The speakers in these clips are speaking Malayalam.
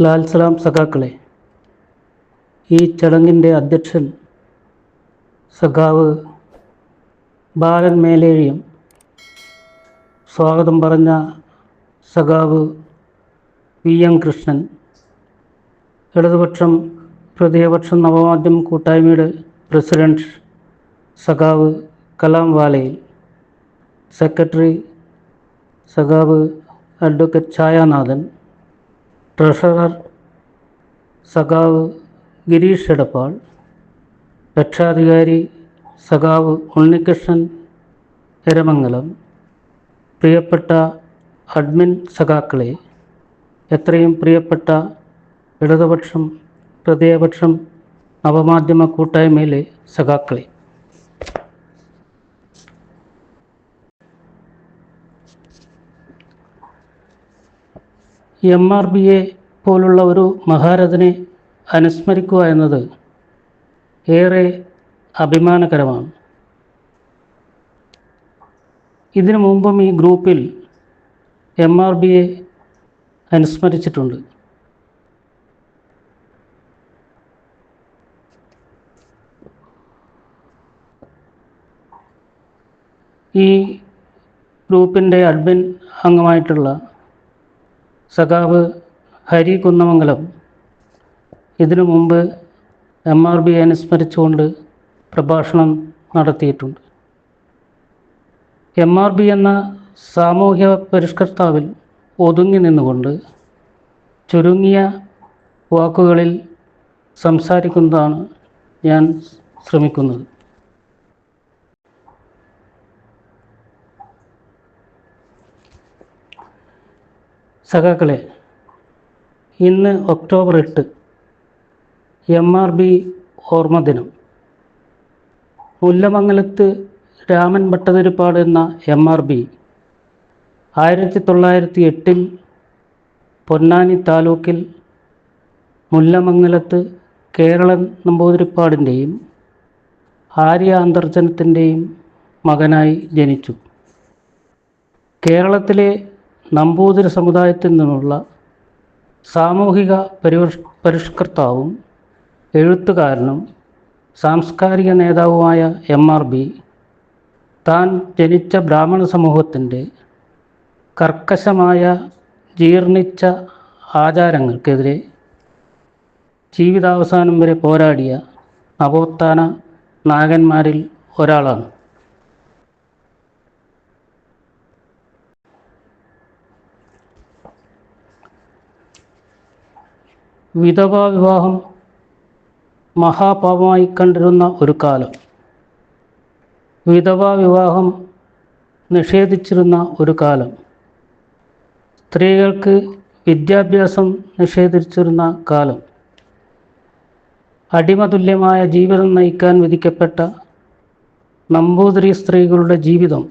ലാൽ സലാം സഖാക്കളെ ഈ ചടങ്ങിന്റെ അധ്യക്ഷൻ സഖാവ് ബാലൻ മേലേഴിയും സ്വാഗതം പറഞ്ഞ സഖാവ് വി എം കൃഷ്ണൻ. ഇടതുപക്ഷം പ്രതിപക്ഷം നവമാധ്യമ കൂട്ടായ്മയുടെ പ്രസിഡന്റ് സഖാവ് കലാം വാലയിൽ. സെക്രട്ടറി സഖാവ് അഡ്വക്കേറ്റ് ഛായാനാഥൻ. ട്രഷറർ സഖാവ് ഗിരീഷ് എടപ്പാൾ രക്ഷാധികാരി സഖാവ് ഉണ്ണികൃഷ്ണൻ എരമംഗലം പ്രിയപ്പെട്ട അഡ്മിൻ സഖാക്കളെ എത്രയും പ്രിയപ്പെട്ട ഇടതുപക്ഷം ഹൃദയപക്ഷം നവമാധ്യമ കൂട്ടായ്മയിലെ സഖാക്കളെ. എം ആർ ബിയെ പോലുള്ള ഒരു മഹാരഥനെ അനുസ്മരിക്കുക എന്നത് ഏറെ അഭിമാനകരമാണ്. ഇതിനു മുമ്പും ഈ ഗ്രൂപ്പിൽ എം ആർ ബിയെ അനുസ്മരിച്ചിട്ടുണ്ട്. ഈ ഗ്രൂപ്പിന്റെ അഡ്മിൻ അംഗമായിട്ടുള്ള സഖാവ് ഹരി കുന്നമംഗലം. ഇതിനു മുമ്പ് എം ആർ ബി അനുസ്മരിച്ചുകൊണ്ട് പ്രഭാഷണം നടത്തിയിട്ടുണ്ട്. എം ആർ ബി എന്ന സാമൂഹ്യ പരിഷ്കർത്താവിൽ ഒതുങ്ങി നിന്നുകൊണ്ട് ചുരുങ്ങിയ വാക്കുകളിൽ സംസാരിക്കുന്നതാണ് ഞാൻ ശ്രമിക്കുന്നത്. സഖാക്കളെ ഇന്ന് ഒക്ടോബർ എട്ട് എം ആർ ബി ഓർമ്മ ദിനം. മുല്ലമംഗലത്ത് രാമൻ ഭട്ടതിരിപ്പാട് എന്ന എം ആർ ബി ആയിരത്തി തൊള്ളായിരത്തി എട്ടിൽ പൊന്നാനി താലൂക്കിൽ മുല്ലമംഗലത്ത് കേരള നമ്പൂതിരിപ്പാടിന്റെയും ആര്യ അന്തർജനത്തിന്റെയും മകനായി ജനിച്ചു. കേരളത്തിലെ നമ്പൂതിരി സമുദായത്തിൽ നിന്നുള്ള സാമൂഹിക പരിഷ് പരിഷ്കർത്താവും എഴുത്തുകാരനും സാംസ്കാരിക നേതാവുമായ എം ആർ ബി താൻ ജനിച്ച ബ്രാഹ്മണ സമൂഹത്തിന്റെ കർക്കശമായ ജീർണിച്ച ആചാരങ്ങൾക്കെതിരെ ജീവിതാവസാനം വരെ പോരാടിയ നവോത്ഥാന നായകന്മാരിൽ ഒരാളാണ്. വിധവാ വിവാഹം മഹാപാപമായി കണ്ടിരുന്ന ഒരു കാലം. വിധവാ വിവാഹം നിഷേധിച്ചിരുന്ന ഒരു കാലം. സ്ത്രീകൾക്ക് വിദ്യാഭ്യാസം നിഷേധിച്ചിരുന്ന കാലം. അടിമതുല്യമായ ജീവിതം നയിക്കാൻ വിധിക്കപ്പെട്ട നമ്പൂതിരി സ്ത്രീകളുടെ ജീവിതം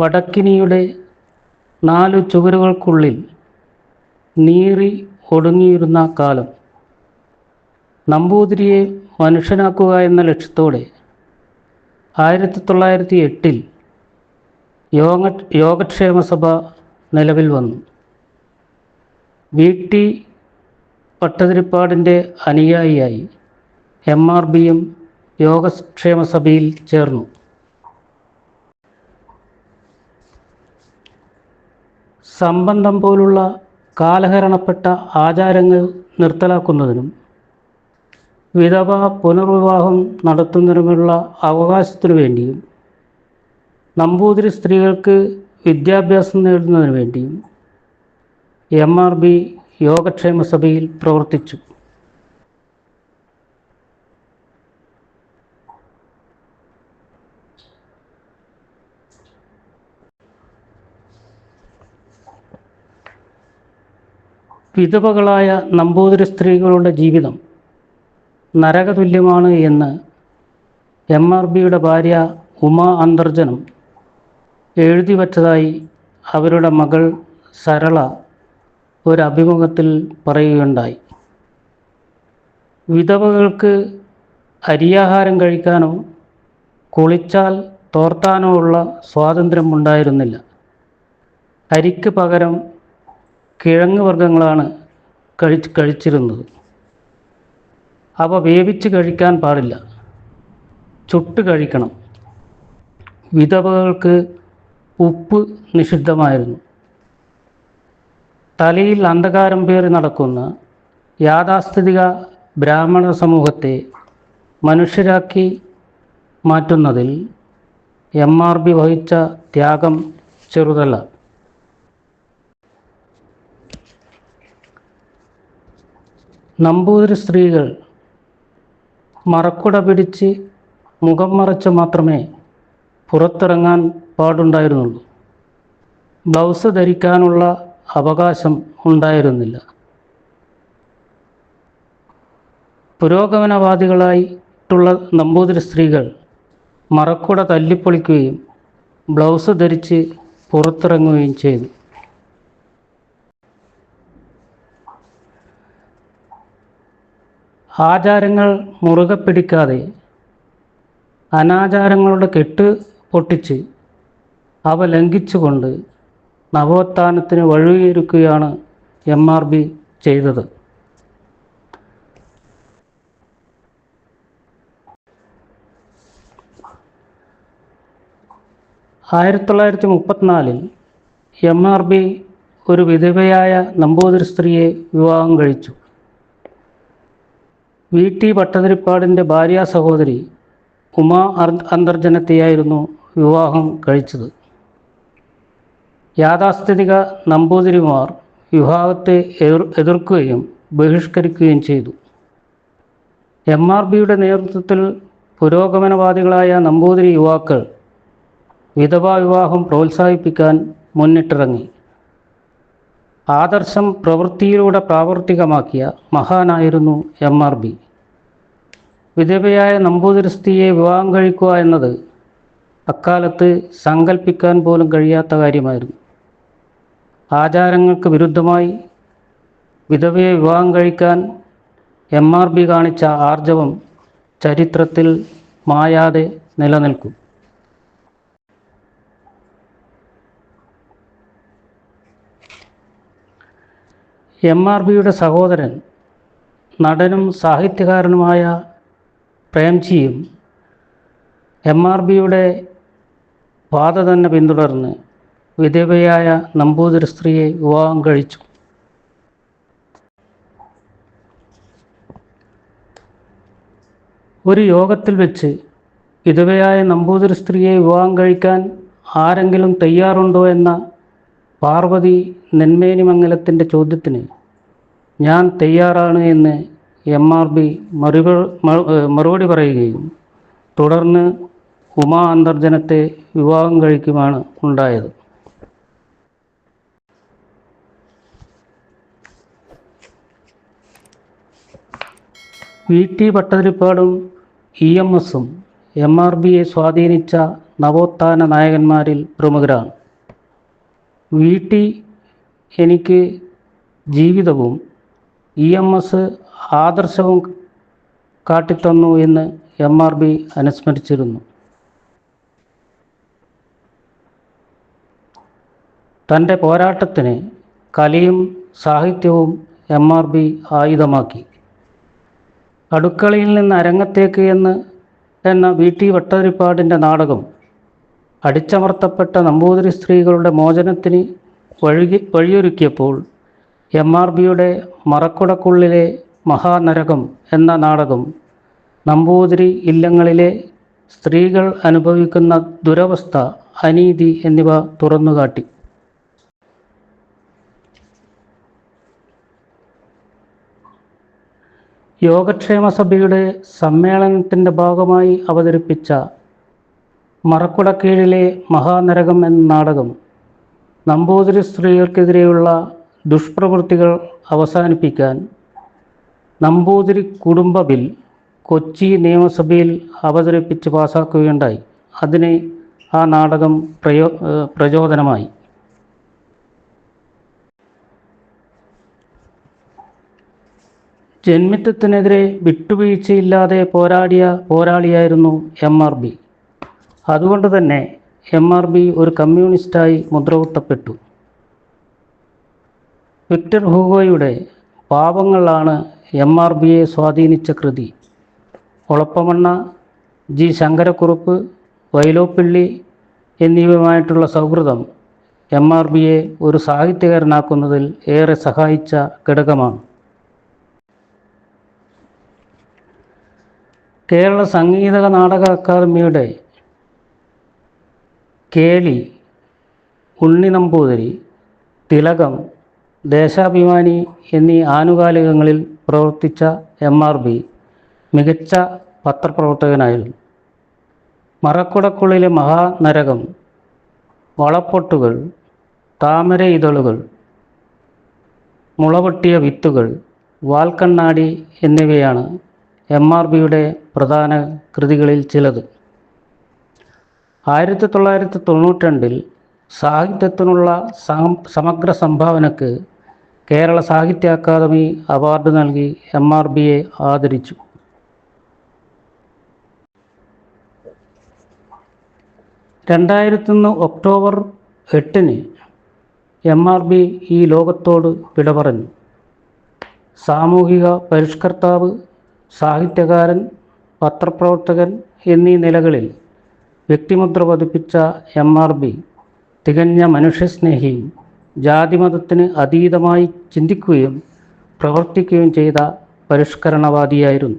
വടക്കിനിയുടെ നാലു ചുവരുകൾക്കുള്ളിൽ നീറി ഒടുങ്ങിയിരുന്ന കാലം. നമ്പൂതിരിയെ മനുഷ്യനാക്കുക എന്ന ലക്ഷ്യത്തോടെ ആയിരത്തി തൊള്ളായിരത്തി എട്ടിൽ യോഗ യോഗക്ഷേമ സഭ നിലവിൽ വന്നു. വി. ടി. പട്ടതിരിപ്പാടിന്റെ അനുയായിയായി എം. ആർ. ബിയും യോഗക്ഷേമ സഭയിൽ ചേർന്നു. സംബന്ധം പോലുള്ള കാലഹരണപ്പെട്ട ആചാരങ്ങൾ നിർത്തലാക്കുന്നതിനും വിധവ പുനർവിവാഹം നടത്തുന്നതിനുമുള്ള അവകാശത്തിനു വേണ്ടിയും നമ്പൂതിരി സ്ത്രീകൾക്ക് വിദ്യാഭ്യാസം നേടുന്നതിനു വേണ്ടിയും എം ആർ ബി യോഗക്ഷേമ സഭയിൽ പ്രവർത്തിച്ചു. വിധവകളായ നമ്പൂതിരി സ്ത്രീകളുടെ ജീവിതം നരകതുല്യമാണ് എന്ന് എം ആർ ബിയുടെ ഭാര്യ ഉമ അന്തർജനം എഴുതി വച്ചതായി അവരുടെ മകൾ സരള ഒരു അഭിമുഖത്തിൽ പറയുകയുണ്ടായി. വിധവകൾക്ക് അരിയാഹാരം കഴിക്കാനോ കുളിച്ചാൽ തോർത്താനോ ഉള്ള സ്വാതന്ത്ര്യം ഉണ്ടായിരുന്നില്ല അരിക്ക് പകരം കിഴങ്ങ് വർഗങ്ങളാണ് കഴിച്ച് കഴിച്ചിരുന്നത്. അവ വേവിച്ച് കഴിക്കാൻ പാടില്ല. ചുട്ട് കഴിക്കണം. വിധവകൾക്ക് ഉപ്പ് നിഷിദ്ധമായിരുന്നു. തലയിൽ അന്ധകാരം പേറി നടക്കുന്ന യാഥാസ്ഥിതിക ബ്രാഹ്മണ സമൂഹത്തെ മനുഷ്യരാക്കി മാറ്റുന്നതിൽ എം ആർ ബി വഹിച്ച ത്യാഗം ചെറുതല്ല. നമ്പൂതിരി സ്ത്രീകൾ മറക്കുട പിടിച്ച് മുഖം മറച്ച് മാത്രമേ പുറത്തിറങ്ങാൻ പാടുണ്ടായിരുന്നുള്ളൂ. ബ്ലൗസ് ധരിക്കാനുള്ള അവകാശം ഉണ്ടായിരുന്നില്ല. പുരോഗമനവാദികളായിട്ടുള്ള നമ്പൂതിരി സ്ത്രീകൾ മറക്കുട തല്ലിപ്പൊളിക്കുകയും ബ്ലൗസ് ധരിച്ച് പുറത്തിറങ്ങുകയും ചെയ്തു. ആചാരങ്ങൾ മുറുകെ പിടിക്കാതെ അനാചാരങ്ങളുടെ കെട്ട് പൊട്ടിച്ച് അവ ലംഘിച്ചുകൊണ്ട് നവോത്ഥാനത്തിന് വഴിയൊരുക്കുകയാണ് എം ആർ ബി ചെയ്തത്. ആയിരത്തി തൊള്ളായിരത്തി മുപ്പത്തിനാലിൽ എം ആർ ബി ഒരു വിധവയായ നമ്പൂതിരി സ്ത്രീയെ വിവാഹം കഴിച്ചു. വി ടി ഭട്ടതിരിപ്പാടിന്റെ ഭാര്യ സഹോദരി ഉമാ അന്തർജനത്തെയായിരുന്നു വിവാഹം കഴിച്ചത്. യാഥാസ്ഥിതിക നമ്പൂതിരിമാർ വിവാഹത്തെ എതിർ എതിർക്കുകയും ബഹിഷ്കരിക്കുകയും ചെയ്തു. എം ആർ ബിയുടെ നേതൃത്വത്തിൽ പുരോഗമനവാദികളായ നമ്പൂതിരി യുവാക്കൾ വിധവാ വിവാഹം പ്രോത്സാഹിപ്പിക്കാൻ മുന്നിട്ടിറങ്ങി. ആദർശം പ്രവൃത്തിയിലൂടെ പ്രാവർത്തികമാക്കിയ മഹാനായിരുന്നു എം ആർ ബി. വിധവയായ നമ്പൂതിരി സ്ത്രീയെ വിവാഹം കഴിക്കുക എന്നത് അക്കാലത്ത് സങ്കല്പിക്കാൻ പോലും കഴിയാത്ത കാര്യമായിരുന്നു. ആചാരങ്ങൾക്ക് വിരുദ്ധമായി വിധവയെ വിവാഹം കഴിക്കാൻ എം ആർ ബി കാണിച്ച ആർജവം ചരിത്രത്തിൽ മായാതെ നിലനിൽക്കും. എം ആർ ബിയുടെ സഹോദരൻ നടനും സാഹിത്യകാരനുമായ പ്രേംജിയും എം ആർ ബിയുടെ പാത തന്നെ പിന്തുടർന്ന് വിധവയായ നമ്പൂതിരി സ്ത്രീയെ വിവാഹം കഴിച്ചു. ഒരു യോഗത്തിൽ വെച്ച് വിധവയായ നമ്പൂതിരി സ്ത്രീയെ വിവാഹം കഴിക്കാൻ ആരെങ്കിലും തയ്യാറുണ്ടോ എന്ന പാർവതി നെന്മേനിമംഗലത്തിന്റെ ചോദ്യത്തിന് ഞാൻ തയ്യാറാണ് എന്ന് എം ആർ ബി മറുപടി പറയുകയും തുടർന്ന് ഉമാ അന്തർജനത്തെ വിവാഹം കഴിക്കുമാണ് ഉണ്ടായത്. വി ടി ഭട്ടതിരിപ്പാടും ഇ എം എസും എം ആർ ബിയെ സ്വാധീനിച്ച നവോത്ഥാന നായകന്മാരിൽ പ്രമുഖരാണ്. വി ടി എനിക്ക് ജീവിതവും ഇ എം എസ് ആദർശവും കാട്ടിത്തന്നു എന്ന് എം ആർ ബി അനുസ്മരിച്ചിരുന്നു. തന്റെ പോരാട്ടത്തിന് കലയും സാഹിത്യവും എം ആർ ബി ആയുധമാക്കി. അടുക്കളയിൽ നിന്ന് അരങ്ങത്തേക്ക് എന്ന് എന്ന വി ടി വട്ടതിരിപ്പാടിന്റെ നാടകം അടിച്ചമർത്തപ്പെട്ട നമ്പൂതിരി സ്ത്രീകളുടെ മോചനത്തിന് വഴി വഴിയൊരുക്കിയപ്പോൾ എം ആർ ബിയുടെ മറക്കുടക്കുള്ളിലെ മഹാനരകം എന്ന നാടകം. നമ്പൂതിരി ഇല്ലങ്ങളിലെ സ്ത്രീകൾ അനുഭവിക്കുന്ന ദുരവസ്ഥ അനീതി എന്നിവ തുറന്നുകാട്ടി. യോഗക്ഷേമ സഭയുടെ സമ്മേളനത്തിന്റെ ഭാഗമായി അവതരിപ്പിച്ച മറക്കുടക്കീഴിലെ മഹാനരകം എന്ന നാടകം നമ്പൂതിരി സ്ത്രീകൾക്കെതിരെയുള്ള ദുഷ്പ്രവൃത്തികൾ അവസാനിപ്പിക്കാൻ നമ്പൂതിരി കുടുംബ ബിൽ കൊച്ചി നിയമസഭയിൽ അവതരിപ്പിച്ച് പാസാക്കുകയുണ്ടായി. അതിന് ആ നാടകം പ്രയോ പ്രചോദനമായി. ജന്മിത്വത്തിനെതിരെ വിട്ടുവീഴ്ചയില്ലാതെ പോരാടിയ പോരാളിയായിരുന്നു എം ആർ ബി. അതുകൊണ്ട് തന്നെ എം ആർ ബി ഒരു കമ്മ്യൂണിസ്റ്റായി മുദ്രകുത്തപ്പെട്ടു. വിക്ടർ ഹൂഗോയുടെ പാവങ്ങളാണ് എം ആർ ബിയെ സ്വാധീനിച്ച കൃതി. ഒളപ്പമണ്ണ ജി. ശങ്കരക്കുറുപ്പ് വൈലോപ്പിള്ളി എന്നിവയുമായിട്ടുള്ള സൗഹൃദം എം ആർ ബിയെ ഒരു സാഹിത്യകാരനാക്കുന്നതിൽ ഏറെ സഹായിച്ച ഘടകമാണ്. കേരള സംഗീത നാടക അക്കാദമിയുടെ കേളി ഉണ്ണി നമ്പൂതിരി തിലകം ദേശാഭിമാനി എന്നീ ആനുകാലികങ്ങളിൽ പ്രവർത്തിച്ച എം ആർ ബി മികച്ച പത്രപ്രവർത്തകനായിരുന്നു മറക്കുടക്കുള്ളിലെ മഹാനരകം വളപ്പൊട്ടുകൾ താമര ഇതളുകൾ മുളപൊട്ടിയ വിത്തുകൾ വാൽക്കണ്ണാടി എന്നിവയാണ് എം ആർ ബിയുടെ പ്രധാന കൃതികളിൽ ചിലത്. ആയിരത്തി തൊള്ളായിരത്തി തൊണ്ണൂറ്റി രണ്ടിൽ സാഹിത്യത്തിനുള്ള സമഗ്ര സംഭാവനക്ക് കേരള സാഹിത്യ അക്കാദമി അവാർഡ് നൽകി എം ആർ ബിയെ ആദരിച്ചു. രണ്ടായിരത്തൊന്ന് ഒക്ടോബർ എട്ടിന് എം ആർ ബി ഈ ലോകത്തോട് വിട പറഞ്ഞു. സാമൂഹിക പരിഷ്കർത്താവ് സാഹിത്യകാരൻ പത്രപ്രവർത്തകൻ എന്നീ നിലകളിൽ വ്യക്തിമുദ്ര പതിപ്പിച്ച എം ആർ ബി തികഞ്ഞ മനുഷ്യസ്നേഹിയും ജാതിമതത്തിന് അതീതമായി ചിന്തിക്കുകയും പ്രവർത്തിക്കുകയും ചെയ്ത പരിഷ്കരണവാദിയായിരുന്നു.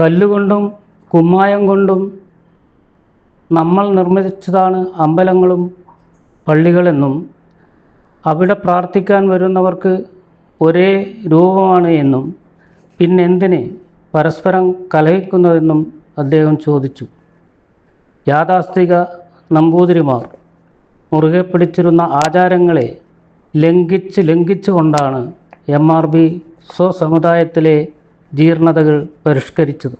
കല്ലുകൊണ്ടും കുമ്മായം കൊണ്ടും നമ്മൾ നിർമ്മിച്ചതാണ് അമ്പലങ്ങളും പള്ളികളെന്നും അവിടെ പ്രാർത്ഥിക്കാൻ വരുന്നവർക്ക് ഒരേ രൂപമാണ് എന്നും പിന്നെന്തിന് പരസ്പരം കലഹിക്കുന്നതെന്നും അദ്ദേഹം ചോദിച്ചു. യാഥാസ്ഥിക നമ്പൂതിരിമാർ മുറുകെ പിടിച്ചിരുന്ന ആചാരങ്ങളെ ലംഘിച്ച് ലംഘിച്ചുകൊണ്ടാണ് എം ആർ ബി സ്വസമുദായത്തിലെ ജീർണതകൾ പരിഷ്കരിച്ചത്.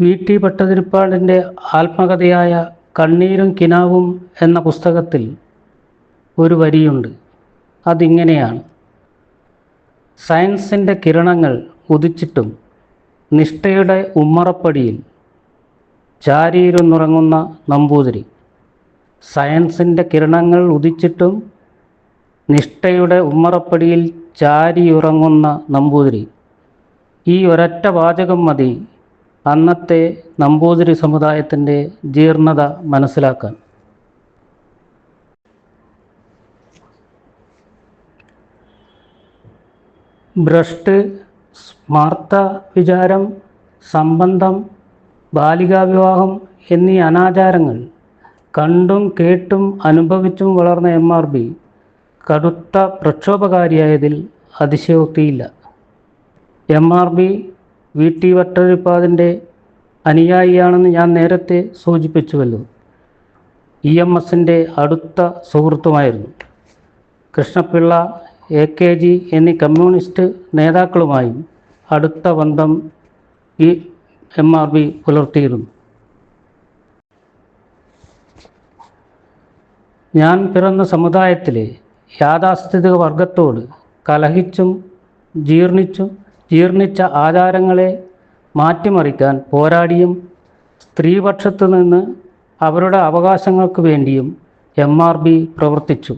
വി ടി ഭട്ടതിരിപ്പാടിന്റെ ആത്മകഥയായ കണ്ണീരും കിനാവും എന്ന പുസ്തകത്തിൽ ഒരു വരിയുണ്ട്. അതിങ്ങനെയാണ്. സയൻസിന്റെ കിരണങ്ങൾ ഉദിച്ചിട്ടും നിഷ്ഠയുടെ ഉമ്മറപ്പടിയിൽ ചാരിയിരുന്നുറങ്ങുന്ന നമ്പൂതിരി. സയൻസിന്റെ കിരണങ്ങൾ ഉദിച്ചിട്ടും നിഷ്ഠയുടെ ഉമ്മറപ്പടിയിൽ ചാരിയുറങ്ങുന്ന നമ്പൂതിരി. ഈ ഒരൊറ്റ വാചകം മതി അന്നത്തെ നമ്പൂതിരി സമുദായത്തിന്റെ ജീർണത മനസ്സിലാക്കാൻ. ഭ്രഷ്ട് സ്മാർത്ത വിചാരം സംബന്ധം ബാലികാവിവാഹം എന്നീ അനാചാരങ്ങൾ കണ്ടും കേട്ടും അനുഭവിച്ചും വളർന്ന എം ആർ ബി കടുത്ത പ്രക്ഷോഭകാരിയായതിൽ അതിശയോക്തിയില്ല. M R B V T വട്ടഴിപ്പാതിന്റെ അനുയായിയാണെന്ന് ഞാൻ നേരത്തെ സൂചിപ്പിച്ചുവല്ലോ. ഇ എം എസിന്റെ അടുത്ത സുഹൃത്തുമായിരുന്നു. കൃഷ്ണപിള്ള എ കെ ജി എന്നീ കമ്മ്യൂണിസ്റ്റ് നേതാക്കളുമായും അടുത്ത ബന്ധം ഈ എം ആർ ബി പുലർത്തിയിരുന്നു. ഞാൻ പിറന്ന സമുദായത്തിലെ യാഥാസ്ഥിതിക വർഗത്തോട് കലഹിച്ചും ജീർണിച്ചും ജീർണിച്ച ആചാരങ്ങളെ മാറ്റിമറിക്കാൻ പോരാടിയും സ്ത്രീപക്ഷത്തു നിന്ന് അവരുടെ അവകാശങ്ങൾക്ക് വേണ്ടിയും എം ആർ ബി പ്രവർത്തിച്ചു.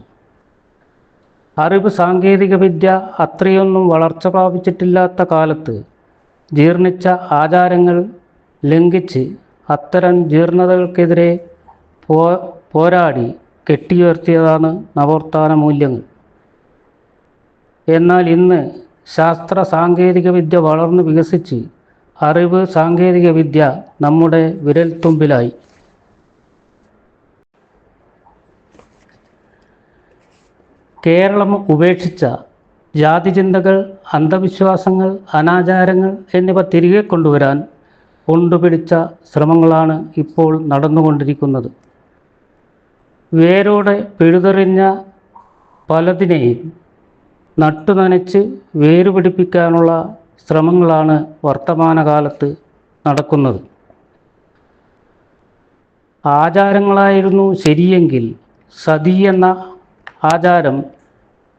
അറിവ് സാങ്കേതികവിദ്യ അത്രയൊന്നും വളർച്ച പ്രാപിച്ചിട്ടില്ലാത്ത കാലത്ത് ജീർണിച്ച ആചാരങ്ങൾ ലംഘിച്ച് അത്തരം ജീർണതകൾക്കെതിരെ പോ പോരാടി കെട്ടിയുയർത്തിയതാണ് നവോത്ഥാന മൂല്യങ്ങൾ. എന്നാൽ ഇന്ന് ശാസ്ത്ര സാങ്കേതിക വിദ്യ വളർന്നു വികസിച്ച് അറിവ് സാങ്കേതിക വിദ്യ നമ്മുടെ വിരൽത്തുമ്പിലായി. കേരളം ഉപേക്ഷിച്ച ജാതിചിന്തകൾ അന്ധവിശ്വാസങ്ങൾ അനാചാരങ്ങൾ എന്നിവ തിരികെ കൊണ്ടുവരാൻ കൊണ്ടുപിടിച്ച ശ്രമങ്ങളാണ് ഇപ്പോൾ നടന്നുകൊണ്ടിരിക്കുന്നത്. വേരോടെ പിഴുതെറിഞ്ഞ പലതിനെയും നട്ടുനനച്ച് വേരുപിടിപ്പിക്കാനുള്ള ശ്രമങ്ങളാണ് വർത്തമാനകാലത്ത് നടക്കുന്നത്. ആചാരങ്ങളായിരുന്നു ശരിയെങ്കിൽ സതി എന്ന ആചാരം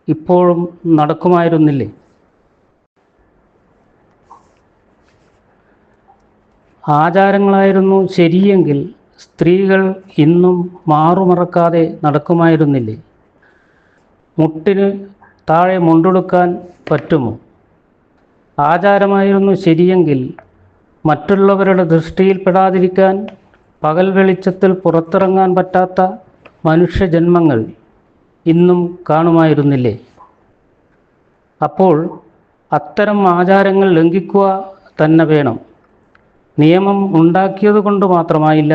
ഇപ്പോഴും നടക്കുമായിരുന്നില്ലേ? ആചാരങ്ങളായിരുന്നു ശരിയെങ്കിൽ സ്ത്രീകൾ ഇന്നും മാറുമറക്കാതെ നടക്കുമായിരുന്നില്ലേ? മുട്ടിന് താഴെ മുണ്ടെടുക്കാൻ പറ്റുമോ? ആചാരമായിരുന്നു ശരിയെങ്കിൽ മറ്റുള്ളവരുടെ ദൃഷ്ടിയിൽപ്പെടാതിരിക്കാൻ പകൽ വെളിച്ചത്തിൽ പുറത്തിറങ്ങാൻ പറ്റാത്ത മനുഷ്യജന്മങ്ങൾ ഇന്നും കാണുമായിരുന്നില്ലേ? അപ്പോൾ അത്തരം ആചാരങ്ങൾ ലംഘിക്കുക തന്നെ വേണം. നിയമം ഉണ്ടാക്കിയത് കൊണ്ട് മാത്രമായില്ല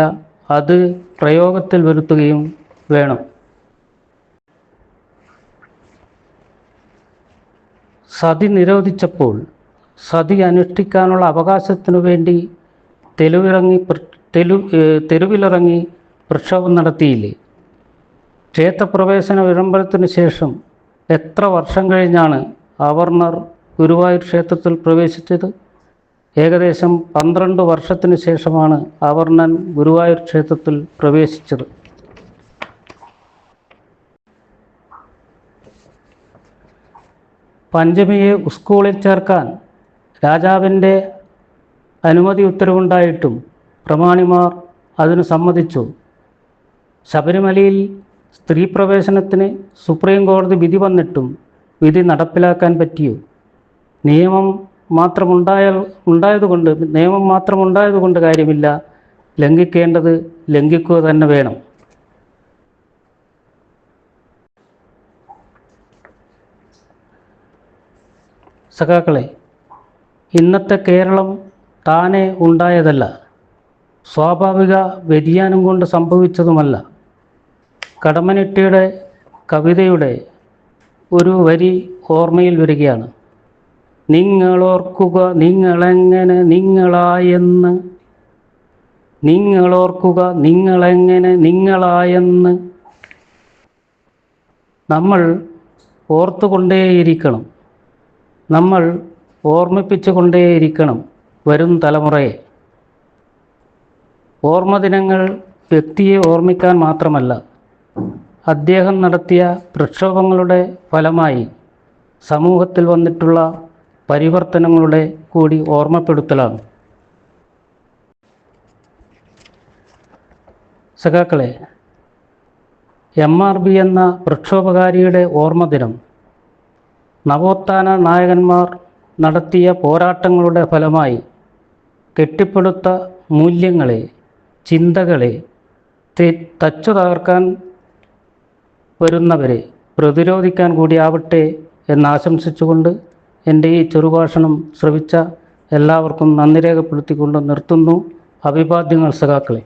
അത് പ്രയോഗത്തിൽ വരുത്തുകയും വേണം. സതി നിരോധിച്ചപ്പോൾ സതി അനുഷ്ഠിക്കാനുള്ള അവകാശത്തിനു വേണ്ടി തെരുവിറങ്ങി തെരുവിലിറങ്ങി പ്രക്ഷോഭം നടത്തിയില്ലേ? ക്ഷേത്രപ്രവേശന വിളംബരത്തിന് ശേഷം എത്ര വർഷം കഴിഞ്ഞാണ് അവർണർ ഗുരുവായൂർ ക്ഷേത്രത്തിൽ പ്രവേശിച്ചത്? ഏകദേശം പന്ത്രണ്ട് വർഷത്തിന് ശേഷമാണ് അവർണൻ ഗുരുവായൂർ ക്ഷേത്രത്തിൽ പ്രവേശിച്ചത്. പഞ്ചമിയെ സ്കൂളിൽ ചേർക്കാൻ രാജാവിന്റെ അനുമതി ഉത്തരവുണ്ടായിട്ടും പ്രമാണിമാർ അതിന് സമ്മതിച്ചു. ശബരിമലയിൽ സ്ത്രീ പ്രവേശനത്തിന് സുപ്രീം കോടതി വിധി വന്നിട്ടും വിധി നടപ്പിലാക്കാൻ പറ്റിയോ? നിയമം മാത്രമുണ്ടായ ഉണ്ടായതുകൊണ്ട് നിയമം മാത്രമുണ്ടായതുകൊണ്ട് കാര്യമില്ല. ലംഘിക്കേണ്ടത് ലംഘിക്കുക തന്നെ വേണം. സഖാക്കളെ ഇന്നത്തെ കേരളം താനെ ഉണ്ടായതല്ല. സ്വാഭാവിക വ്യതിയാനം കൊണ്ട് സംഭവിച്ചതുമല്ല. കടമ്മനിട്ടിയുടെ കവിതയുടെ ഒരു വരി ഓർമ്മയിൽ വരികയാണ്. നിങ്ങളോർക്കുക നിങ്ങളെങ്ങനെ നിങ്ങളായെന്ന്. നിങ്ങളോർക്കുക നിങ്ങളെങ്ങനെ നിങ്ങളായെന്ന്. നമ്മൾ ഓർത്തുകൊണ്ടേയിരിക്കണം. നമ്മൾ ഓർമ്മിപ്പിച്ചുകൊണ്ടേയിരിക്കണം വരും തലമുറയെ. ഓർമ്മദിനങ്ങൾ വ്യക്തിയെ ഓർമ്മിക്കാൻ മാത്രമല്ല അദ്ദേഹം നടത്തിയ പ്രക്ഷോഭങ്ങളുടെ ഫലമായി സമൂഹത്തിൽ വന്നിട്ടുള്ള പരിവർത്തനങ്ങളുടെ കൂടി ഓർമ്മപ്പെടുത്തലാണ്. സഖാക്കളെ എം ആർ ബി എന്ന പ്രക്ഷോഭകാരിയുടെ ഓർമ്മദിനം നവോത്ഥാന നായകന്മാർ നടത്തിയ പോരാട്ടങ്ങളുടെ ഫലമായി കെട്ടിപ്പടുത്ത മൂല്യങ്ങളെ ചിന്തകളെ തച്ചു തകർക്കാൻ വരുന്നവരെ പ്രതിരോധിക്കാൻ കൂടിയാവട്ടെ എന്നാശംസിച്ചുകൊണ്ട് എന്റെ ഈ ചെറുഭാഷണം ശ്രവിച്ച എല്ലാവർക്കും നന്ദി രേഖപ്പെടുത്തിക്കൊണ്ട് നിർത്തുന്നു. അഭിവാദ്യങ്ങൾ സഖാക്കളെ.